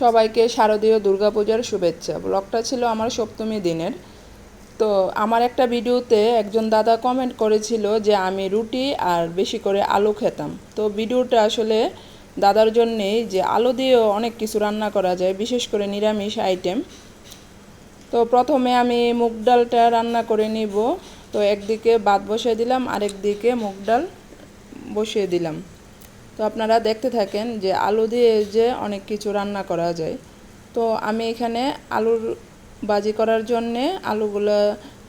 সবাইকে শারদীয় দুর্গাপূজার শুভেচ্ছা। ব্লগটা ছিল আমার সপ্তমী দিনের। তো আমার একটা ভিডিওতে একজন দাদা কমেন্ট করেছিল যে আমি রুটি আর বেশি করে আলু খেতাম। তো ভিডিওটা আসলে দাদার জন্যেই যে আলু দিয়েও অনেক কিছু রান্না করা যায়, বিশেষ করে নিরামিষ আইটেম তো প্রথমে আমি মুগ ডালটা রান্না করে নিব। তো একদিকে ভাত বসিয়ে দিলাম আরেক দিকে মুগ ডাল বসিয়ে দিলাম। তো আপনারা দেখতে থাকেন যে আলু দিয়ে যে অনেক কিছু রান্না করা যায়। তো আমি এখানে আলুর বাজি করার জন্যে আলুগুলো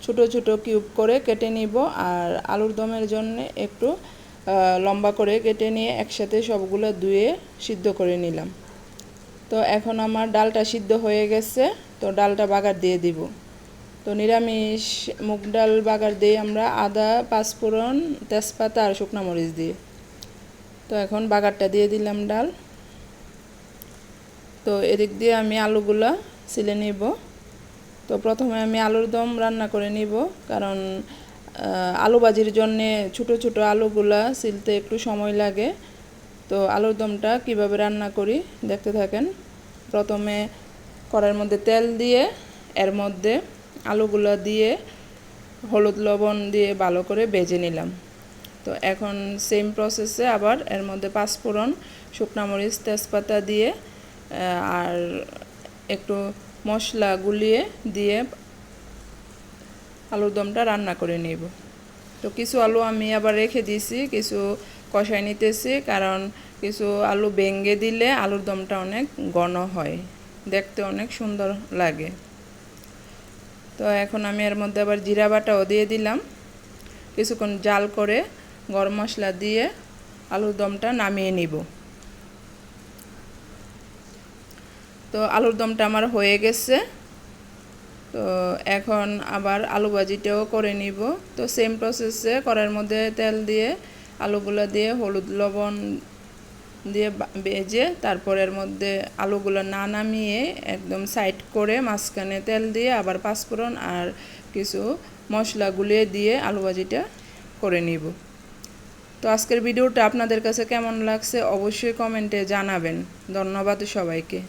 ছোটো ছোটো কিউব করে কেটে নিব আর আলুর দমের জন্য একটু লম্বা করে কেটে নিয়ে একসাথে সবগুলো ধুয়ে সিদ্ধ করে নিলাম। তো এখন আমার ডালটা সিদ্ধ হয়ে গেছে, তো ডালটা বাগার দিয়ে দিব। তো নিরামিষ মুগ ডাল বাগার দিয়ে আমরা আদা, পাঁচফোড়ন, তেজপাতা আর শুকনো মরিচ দিয়ে। তো এখন বাগারটা দিয়ে দিলাম ডাল। তো এদিক দিয়ে আমি আলুগুলা ছিলে নিব। তো প্রথমে আমি আলুর দম রান্না করে নিব, কারণ আলু ভাজির জন্যে ছোটো ছোটো আলুগুলা সিলতে একটু সময় লাগে। তো আলুর দমটা কীভাবে রান্না করি দেখতে থাকেন। প্রথমে কড়াইয়ের মধ্যে তেল দিয়ে, এর মধ্যে আলুগুলো দিয়ে, হলুদ লবণ দিয়ে ভালো করে বেজে নিলাম। তো এখন সেম প্রসেসে আবার এর মধ্যে পাঁচফোড়ন শুকনো মরিচ, তেজপাতা দিয়ে আর একটু মশলা গুলিয়ে দিয়ে আলুর দমটা রান্না করে নেব। তো কিছু আলু আমি আবার রেখে দিয়েছি, কিছু কষাই নিতেছি, কারণ কিছু আলু ভেঙে দিলে আলুর দমটা অনেক ঘন হয়, দেখতে অনেক সুন্দর লাগে। তো এখন আমি এর মধ্যে আবার জিরা বাটাও দিয়ে দিলাম। কিছুক্ষণ জাল করে গরম মশলা দিয়ে আলুর দমটা নামিয়ে নিব। তো আলুর দমটা আমার হয়ে গেছে। তো এখন আবার আলু ভাজিটাও করে নিব। তো সেম প্রসেসে কড়াইয়ের মধ্যে তেল দিয়ে আলুগুলো দিয়ে হলুদ লবণ দিয়ে ভেজে তারপর এর মধ্যে আলুগুলো না নামিয়ে একদম সাইড করে মাঝখানে তেল দিয়ে আবার পাঁচফোড়ন আর কিছু মশলা গুলিয়ে দিয়ে আলু ভাজিটা করে নিব। তো আজকের ভিডিওটা আপনাদের কাছে কেমন লাগছে অবশ্যই কমেন্টে জানাবেন। ধন্যবাদ সবাইকে।